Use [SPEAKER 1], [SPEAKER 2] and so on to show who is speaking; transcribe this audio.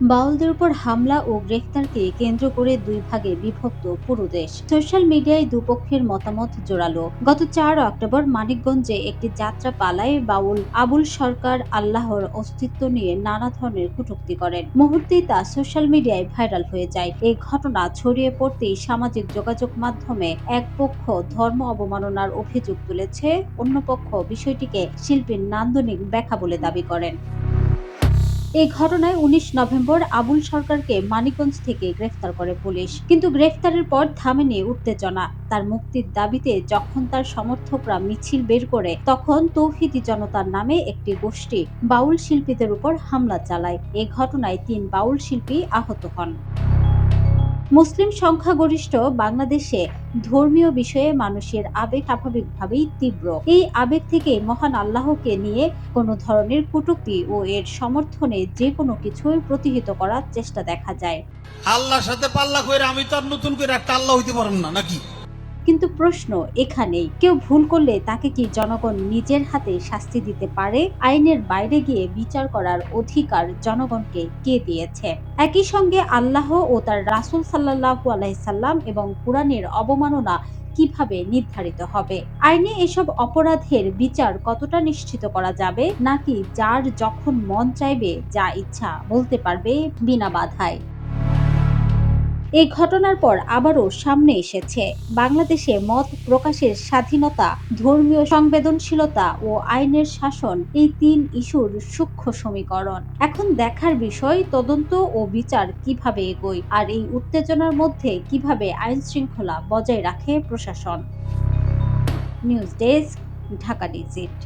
[SPEAKER 1] বাউলদের উপর হামলা ও গ্রেফতারকে কেন্দ্র করে দুই ভাগে বিভক্ত পুরো দেশ। সোশ্যাল মিডিয়ায় দুপক্ষের মতামত জোরালো। গত চার অক্টোবর মানিকগঞ্জে একটি যাত্রা পালায় বাউল আবুল সরকার আল্লাহর অস্তিত্ব নিয়ে নানা ধরনের কটূক্তি করেন। মুহূর্তেই তা সোশ্যাল মিডিয়ায় ভাইরাল হয়ে যায়। এই ঘটনা ছড়িয়ে পড়তেই সামাজিক যোগাযোগ মাধ্যমে এক পক্ষ ধর্ম অবমাননার অভিযোগ তুলেছে, অন্য পক্ষ বিষয়টিকে শিল্পীর নান্দনিক ব্যাখ্যা বলে দাবি করেন। এই ঘটনায় উনিশ নভেম্বর আবুল সরকারকে মানিকগঞ্জ থেকে গ্রেফতার করে পুলিশ। কিন্তু গ্রেফতারের পর থামেনি উত্তেজনা। তার মুক্তির দাবিতে যখন তার সমর্থকরা মিছিল বের করে, তখন তৌহিদি জনতার নামে একটি গোষ্ঠী বাউল শিল্পীদের উপর হামলা চালায়। এ ঘটনায় তিন বাউল শিল্পী আহত হন। মুসলিম সংখ্যাগরিষ্ঠ বাংলাদেশে ধর্মীয় বিষয়ে মানুষের আবেগ স্বাভাবিকভাবেই তীব্র। এই আবেগ থেকে মহান আল্লাহকে নিয়ে কোনো ধরনের কটুক্তি ও এর সমর্থনে যে কোনো কিছুই প্রতিহিত করার চেষ্টা দেখা যায়।
[SPEAKER 2] আল্লাহর সাথে পাল্লা কইরা আমি তো আর নতুন করে একটা আল্লাহ হইতে পারব না, নাকি?
[SPEAKER 1] কিন্তু প্রশ্ন এখানেই, কেউ ভুল করলে তাকে কি জনগণ নিজের হাতে শাস্তি দিতে পারে? আইনের বাইরে গিয়ে বিচার করার অধিকার জনগণকে কে দিয়েছে? একই সঙ্গে আল্লাহ ও তার রাসূল সাল্লাল্লাহু আলাইসাল্লাম এবং কোরআনের অবমাননা কীভাবে নির্ধারিত হবে? আইনে এসব অপরাধের বিচার কতটা নিশ্চিত করা যাবে? নাকি যার যখন মন চাইবে যা ইচ্ছা বলতে পারবে বিনা বাধায়? এই ঘটনার পর আবারও সামনে এসেছে। বাংলাদেশে মত প্রকাশের স্বাধীনতা, ধর্মীয় সংবেদনশীলতা ও আইনের শাসন এই তিন ইস্যুর সূক্ষ্ম সমীকরণ। এখন দেখার বিষয় তদন্ত ও বিচার কীভাবে এগোয় আর এই উত্তেজনার মধ্যে কীভাবে আইন শৃঙ্খলা বজায় রাখে প্রশাসন। News desk, Dhaka digit